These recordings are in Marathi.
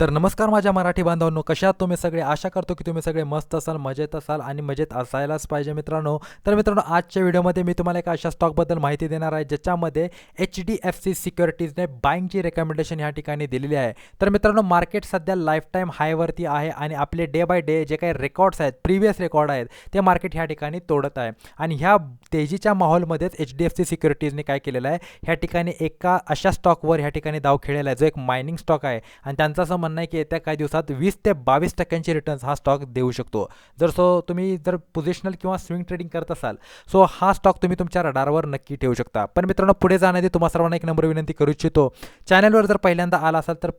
तर नमस्कार माझ्या मराठी बांधवांनो कशा आहात तुम्ही सगळे? आशा करतो की तुम्ही सगळे मस्त असाल मजेत असाल आणि मजेत असायलाच पाहिजे मित्रांनो. तर मित्रांनो आजच्या व्हिडिओमध्ये मी तुम्हाला एका अशा स्टॉकबद्दल माहिती देणार आहे ज्याच्यामध्ये एच डी एफ सी सिक्युरिटीजने बाईंगची रेकमेंडेशन ह्या ठिकाणी दिलेली आहे. तर मित्रांनो मार्केट सध्या लाईफ टाईम हायवरती आहे आणि आपले डे बाय डे जे काही रेकॉर्ड्स आहेत प्रिव्हियस रेकॉर्ड आहेत ते मार्केट ह्या ठिकाणी तोडत आहे. आणि ह्या तेजीच्या माहोलमध्येच एच डी एफ सी सिक्युरिटीजने काय केलेलं आहे ह्या ठिकाणी एका अशा स्टॉकवर ह्या ठिकाणी दाव खेळलेला आहे जो एक मायनिंग स्टॉक आहे. आणि त्यांचा असं म्हणणं आहे की येत्या काही दिवसात वीस ते बावीस टक्क्यांचे रिटर्न्स हा स्टॉक देऊ शकतो. जर सो तुम्ही जर पोझिशनल किंवा स्विंग ट्रेडिंग करत असाल सो हा स्टॉक तुम्ही तुमच्या रडारवर नक्की ठेवू शकता. पण मित्रांनो पुढे जाण्याआधी तुम्हाला सर्वांना एक नंबर विनंती करू इच्छितो. चॅनलवर जर पहिल्यांदा आला असाल तर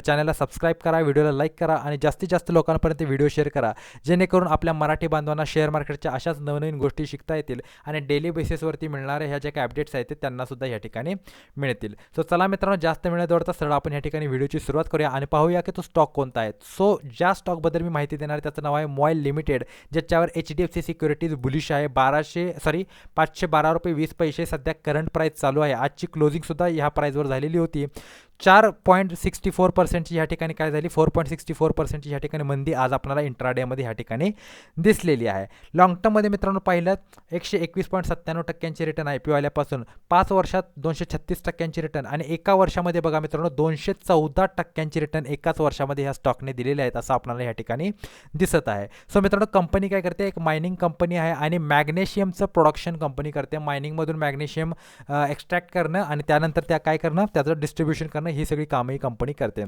चॅनलला सबस्क्राईब करा व्हिडिओला लाईक करा आणि जास्तीत जास्त लोकांपर्यंत व्हिडिओ शेअर करा. जेणेकरून आपल्या मराठी बांधवांना शेअर मार्केटच्या अशाच नवनवीन गोष्टी शिकता येतील आणि डेली बेसिसवरती मिळणाऱ्या ह्या ज्या काही अपडेट्स आहेत ते त्यांनासुद्धा या ठिकाणी मिळतील. सो चला मित्रांनो जास्त मिळण्याजवळचा सरळ आपण या ठिकाणी व्हिडिओची सुरुवात करूया आणि पाहूया की तो स्टॉक कोणता आहे. सो ज्या स्टॉकबद्दल मी माहिती देणार आहे त्याचं नाव आहे मोबाईल लिमिटेड ज्याच्यावर H D F C securities bullish आहे. बाराशे सॉरी पाचशे बारा रुपये वीस पैसे सध्या करंट प्राईस चालू आहे. आजची क्लोजिंगसुद्धा ह्या प्राईजवर झालेली होती. चार पॉईंट सिक्स्टी फोर पर्सेंटची ह्या ठिकाणी काय झाली? फोर पॉईंट सिक्स्टी फोर पर्सेंटची ह्या ठिकाणी मंदी आज आपल्याला इंट्राडेमध्ये ह्या ठिकाणी दिसलेली आहे. लाँग टर्ममध्ये मित्रांनो पाहिलं एकशे एकवीस पॉईंट सत्त्याण्णव टक्क्यांची रिटर्न आय पी आल्यापासून पाच वर्षात दोनशे छत्तीस टक्क्यांची रिटर्न आणि एका वर्षामध्ये बघा मित्रांनो दोनशे चौदा टक्क्यांची रिटर्न एकाच वर्षामध्ये ह्या स्टॉकने दिलेले आहेत असं आपल्याला ह्या ठिकाणी दिसत आहे. सो मित्रांनो कंपनी काय करते? एक मायनिंग कंपनी आहे आणि मॅग्नेशियमचं प्रोडक्शन कंपनी करते. मायनिंगमधून मॅग्नेशियम एक्स्ट्रॅक्ट करणं आणि त्यानंतर त्या काय करणं? त्याचं डिस्ट्रीब्युशन करणं. ही सगळी कामं ही कंपनी करते.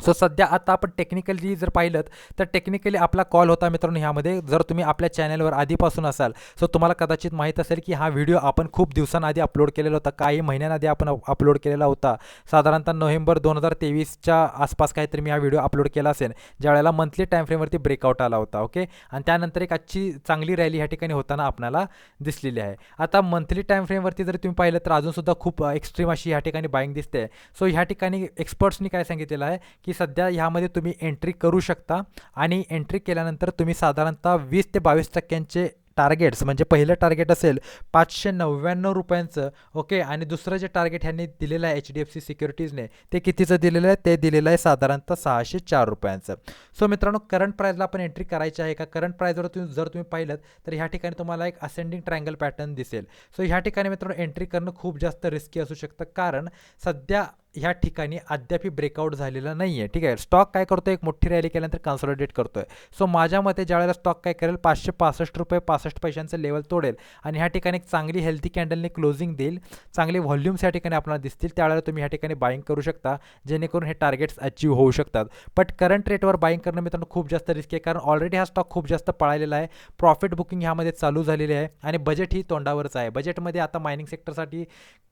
सो सध्या आता आपण टेक्निकली जर पाहिलं तर टेक्निकली आपला कॉल होता मित्रांनो ह्यामध्ये. जर तुम्ही आपल्या चॅनलवर आधीपासून असाल सो तुम्हाला कदाचित माहीत असेल की हा व्हिडिओ आपण खूप दिवसांआधी अपलोड केलेला होता. काही महिन्यांआधी आपण अपलोड केलेला होता. साधारणतः नोव्हेंबर दोन हजार तेवीसच्या आसपास काहीतरी मी हा व्हिडिओ अपलोड केला असेल ज्यावेळेला मंथली टाईम फ्रेमवरती ब्रेकआउट आला होता ओके आणि त्यानंतर एक आजची चांगली रॅली ह्या ठिकाणी होताना आपल्याला दिसलेली आहे. आता मंथली टाईम फ्रेमवरती जर तुम्ही पाहिलं तर अजूनसुद्धा खूप एक्स्ट्रीम अशी ह्या ठिकाणी बाईंग दिसते. सो ह्या ठिकाणी एक्सपर्ट्सनी काय सांगितलेलं आहे की सध्या ह्यामध्ये तुम्ही एंट्री करू शकता आणि एंट्री केल्यानंतर तुम्ही साधारणतः वीस ते बावीस टक्क्यांचे टार्गेट्स म्हणजे पहिलं टार्गेट असेल पाचशे नव्याण्णव रुपयांचं ओके आणि दुसरं जे टार्गेट ह्यांनी दिलेलं आहे एच डी एफ सी सिक्युरिटीजने ते कितीचं दिलेलं आहे? ते दिलेलं आहे साधारणतः सहाशे चार रुपयांचं. सो मित्रांनो करंट प्राईजला आपण एंट्री करायची आहे का? करंट प्राईजवर तुम्ही जर तुम्ही पाहिलं तर ह्या ठिकाणी तुम्हाला एक असेंडिंग ट्रायंगल पॅटर्न दिसेल. सो ह्या ठिकाणी मित्रांनो एंट्री करणं खूप जास्त रिस्की असू शकतं. कारण सध्या ह्या ठिकाणी अद्याप ब्रेकआउट झालेला नाही आहे ठीक आहे. स्टॉक काय करतो एक मोठी रॅली केल्यानंतर कन्सॉलिडेट करतो आहे सो माझ्या मते ज्यावेळेला स्टॉक काय करेल? पाचशे पासष्ट रुपये पासष्ट पैशांचं लेवल तोडेल. आणि ह्या ठिकाणी एक चांगली हेल्थी कॅन्डलने क्लोजिंग देईल. चांगले व्हॉल्यूम्स या ठिकाणी आपल्याला दिसतील. त्यावेळेला तुम्ही ह्या ठिकाणी बाईंग करू शकता जेणेकरून हे टार्गेट्स अचीव होऊ शकतात. बट करंट रेटवर बाईंग करणं मित्रांनो खूप जास्त रिस्की आहे. कारण ऑलरेडी हा स्टॉक खूप जास्त पळालेला आहे. प्रॉफिट बुकिंग ह्यामध्ये चालू झालेली आहे. आणि बजेट ही तोंडावरच आहे. बजेटमध्ये आता मायनिंग सेक्टरसाठी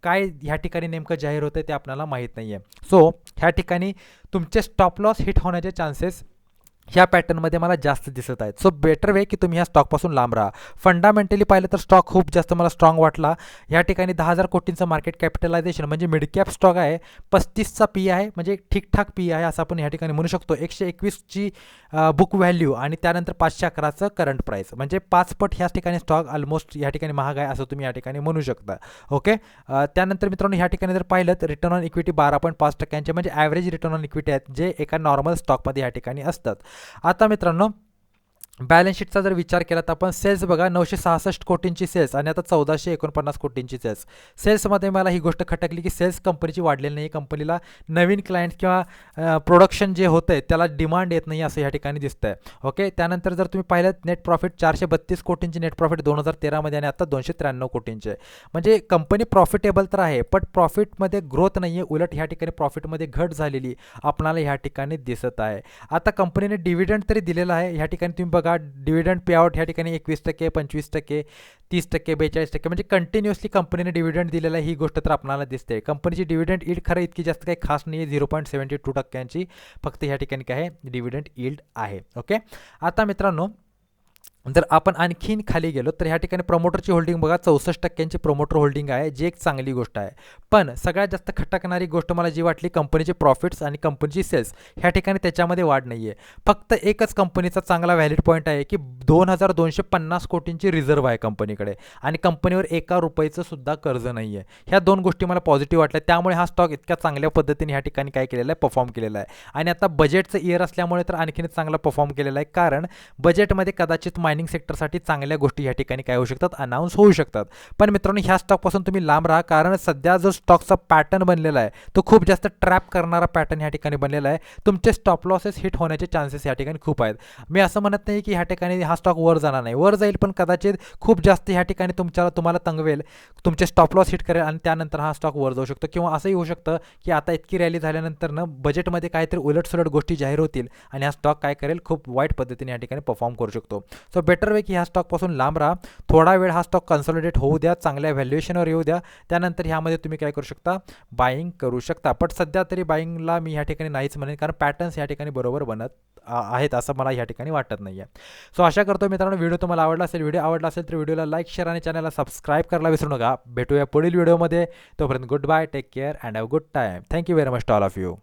काय ह्या ठिकाणी नेमकं जाहीर होतं ते आपल्याला माहीत नाही आहे सो ह्या ठिकाणी तुमचे स्टॉप लॉस हिट होण्याचे चान्सेस ह्या पॅटर्नमध्ये मला जास्त दिसत आहेत. सो बेटर वे की तुम्ही ह्या स्टॉकपासून लांब राहा. फंडामेंटली पाहिलं तर स्टॉक खूप जास्त मला स्ट्रॉंग वाटला. या ठिकाणी दहा हजार कोटींचं मार्केट कॅपिटलायझेशन म्हणजे मिडकॅप स्टॉक आहे पस्तीसचा पी आहे म्हणजे ठीकठाक पी आहे असं आपण ह्या ठिकाणी म्हणू शकतो. एकशे एकवीसची बुक व्हॅल्यू आणि त्यानंतर पाचशे अकराचं करंट प्राईस म्हणजे पाच पट ह्याच ठिकाणी स्टॉक ऑलमोस्ट या ठिकाणी महाग आहे असं तुम्ही या ठिकाणी म्हणू शकता. ओके त्यानंतर मित्रांनो ह्या ठिकाणी जर पाहिलं तर रिटर्न ऑन इक्विटी बारा पॉईंट पाच टक्क्यांचे म्हणजे ॲव्हरेज रिटर्न ऑन इक्विटी आहेत जे एका नॉर्मल स्टॉकमध्ये या ठिकाणी असतात. आता मित्रांनो बॅलन्स शीटचा जर विचार केला तर आपण सेल्स बघा नऊशे सहासष्ट कोटींची सेल्स आणि आता चौदाशे एकोणपन्नास कोटींची सेल्स सेल्समध्ये मला ही गोष्ट खटकली की सेल्स कंपनीची वाढलेली नाही कंपनीला नवीन क्लायंट किंवा प्रोडक्शन जे होतं आहे त्याला डिमांड येत नाही असं या ठिकाणी दिसतं आहे ओके त्यानंतर जर तुम्ही पाहिलं नेट प्रॉफिट चारशे बत्तीस कोटींची नेट प्रॉफिट दोन हजार तेरामध्ये आणि आता दोनशे त्र्याण्णव कोटींचे म्हणजे कंपनी प्रॉफिटेबल तर आहे बट प्रॉफिटमध्ये ग्रोथ नाही आहे उलट ह्या ठिकाणी प्रॉफिटमध्ये घट झालेली आपणाला ह्या ठिकाणी दिसत आहे. आता कंपनीने डिव्हिडंड तरी दिलेला आहे ह्या ठिकाणी तुम्ही बघा डिव्हिडंड पेआउट ह्या ठिकाणी एकवीस टक्के पंचवीस टक्के तीस टक्के बेचाळीस टक्के म्हणजे कंटिन्युअसली कंपनीने डिव्हिडंड दिलेला ही गोष्ट तर आपल्याला दिसते. कंपनीची डिव्हिडंड ईल्ड खरं इतकी जास्त काही खास नाही आहे झिरो पॉईंट सेवन्टी टू टक्क्यांची फक्त ह्या ठिकाणी काय आहे डिव्हिडंड ईल्ड आहे. ओके आता मित्रांनो जर आपण आणखीन खाली गेलो तर ह्या ठिकाणी प्रमोटरची होल्डिंग बघा चौसष्ट टक्क्यांची प्रमोटर होल्डिंग आहे जी एक चांगली गोष्ट आहे. पण सगळ्यात जास्त खटकणारी गोष्ट मला जी वाटली कंपनीचे प्रॉफिट्स आणि कंपनीची सेल्स ह्या ठिकाणी त्याच्यामध्ये वाढ नाही आहे फक्त एकच कंपनीचा चांगला व्हॅलिड पॉईंट आहे की दोन हजार दोनशे पन्नास कोटींची रिझर्व्ह आहे कंपनीकडे आणि कंपनीवर एका रुपयाचं सुद्धा कर्ज नाही आहे ह्या दोन गोष्टी मला पॉझिटिव्ह वाटल्या. त्यामुळे हा स्टॉक इतक्या चांगल्या पद्धतीने ह्या ठिकाणी काय केलेला आहे? परफॉर्म केलेला आहे. आणि आता बजेटचं इयर असल्यामुळे तर आणखीनच चांगला परफॉर्म केलेला आहे. कारण बजेटमध्ये कदाचित मायनिंग सेक्टरसाठी चांगल्या गोष्टी ह्या ठिकाणी काय होऊ शकतात? अनाऊन्स होऊ शकतात. पण मित्रांनो ह्या स्टॉकपासून तुम्ही लांब राहा. कारण सध्या जो स्टॉकचा पॅटर्न बनलेला आहे. तो खूप जास्त ट्रॅप करणारा पॅटर्न ह्या ठिकाणी बनलेला आहे. तुमचे स्टॉप लॉसेस हिट होण्याचे चान्सेस या ठिकाणी खूप आहेत. मी असं म्हणत नाही की ह्या ठिकाणी हा स्टॉक वर जाणार नाही. वर जाईल पण कदाचित खूप जास्त ह्या ठिकाणी तुमच्या तुम्हाला तंगवेल. तुमचे स्टॉप लॉस हिट करेल आणि त्यानंतर हा स्टॉक वर जाऊ शकतो. किंवा असंही होऊ शकतं की आता इतकी रॅली झाल्यानंतर ना बजेटमध्ये काहीतरी उलटसुलट गोष्टी जाहीर होतील आणि हा स्टॉक काय करेल? खूप वाईट पद्धतीने या ठिकाणी परफॉर्म करू शकतो. सो बेटर वे की ह्या स्टॉकपासून लांब राहा. थोडा वेळ हा स्टॉक कन्सॉलिडेट होऊ द्या. चांगल्या व्हॅल्युएशनवर येऊ द्या. त्यानंतर ह्यामध्ये तुम्ही काय करू शकता बाईंग करू शकता. पण सध्या तरी बाईंगला मी ह्या ठिकाणी नाहीच म्हणेन कारण पॅटर्न्स या ठिकाणी बरोबर बनत आहेत असं मला ह्या ठिकाणी वाटत नाही आहे सो आशा करतो मित्रांनो व्हिडिओ तुम्हाला आवडला असेल व्हिडिओ आवडला असेल तर व्हिडिओला लाईक शेअर आणि चॅनलला सबस्क्राईब करायला विसरू नका. भेटूया पुढील व्हिडिओमध्ये. तोपर्यंत good bye take care and have good time thank you very much to all of you